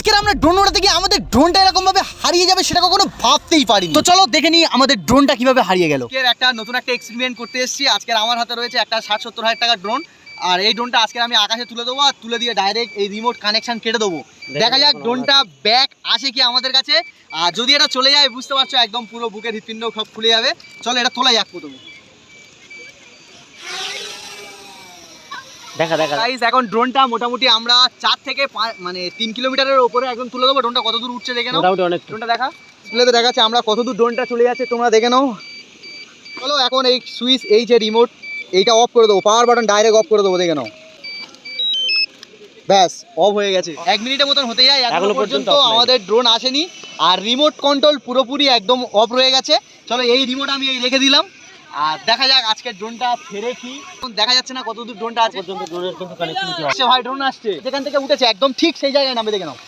আজকের আমরা ড্রোন ওড়াতে গিয়ে আমাদের ড্রোনটা এরকম ভাবে হারিয়ে যাবে সেটা কখনো ভাবতেই পারিনি। তো চলো দেখে নিই আমাদের ড্রোনটা কীভাবে হারিয়ে গেল। একটা নতুন একটা এক্সপেরিমেন্ট করতে এসেছি। আজকের আমার হাতে রয়েছে একটা ষাট সত্তর হাজার টাকার ড্রোন আর এই ড্রোনটা আজকে আমি আকাশে তুলে দেবো আর তুলে দিয়ে ডাইরেক্ট এই রিমোট কানেকশন কেটে দেবো। দেখা যাক ড্রোনটা ব্যাক আসে কি আমাদের কাছে। আর যদি এটা চলে যায় বুঝতে পারছ একদম পুরো বুকের হৃৎপিণ্ড সব খুলে যাবে। চলো এটা তোলা যাক প্রথমে। দেখা দেখা। গাইস এখন ড্রোনটা মোটামুটি আমরা চার থেকে মানে তিন কিলোমিটারের ওপরে একদম তুলে দেবো। ড্রোনটা কত দূর উঠছে দেখে নাও। মোটামুটি অনেক ড্রোনটা দেখা। ডিসপ্লেতে দেখাচ্ছে আমরা কত দূর ড্রোনটা চলে যাচ্ছে তোমরা দেখে নাও। চলো এখন এই সুইচ এই যে রিমোট এইটা অফ করে দেবো। পাওয়ার বাটন ডাইরেক্ট অফ করে দেবো দেখে নাও। ব্যাস অফ হয়ে গেছে। এক মিনিটের মতন হতে যায় এখনও পর্যন্ত। আমাদের ড্রোন আসেনি। আর রিমোট কন্ট্রোল পুরোপুরি একদম অফ রয়ে গেছে। চলো এই রিমোট আমি এই রেখে দিলাম। আর দেখা যাক আজকের ড্রোনটা ফেরে কি? দেখা যাচ্ছে না কতদূর ড্রোনটা আছে। পর্যন্ত ড্রোনের কিন্তু কানেকশন ভাই ড্রোন আসছে। যেখান থেকে উঠেছে একদম ঠিক সেই জায়গায় নামে দেখে নাও।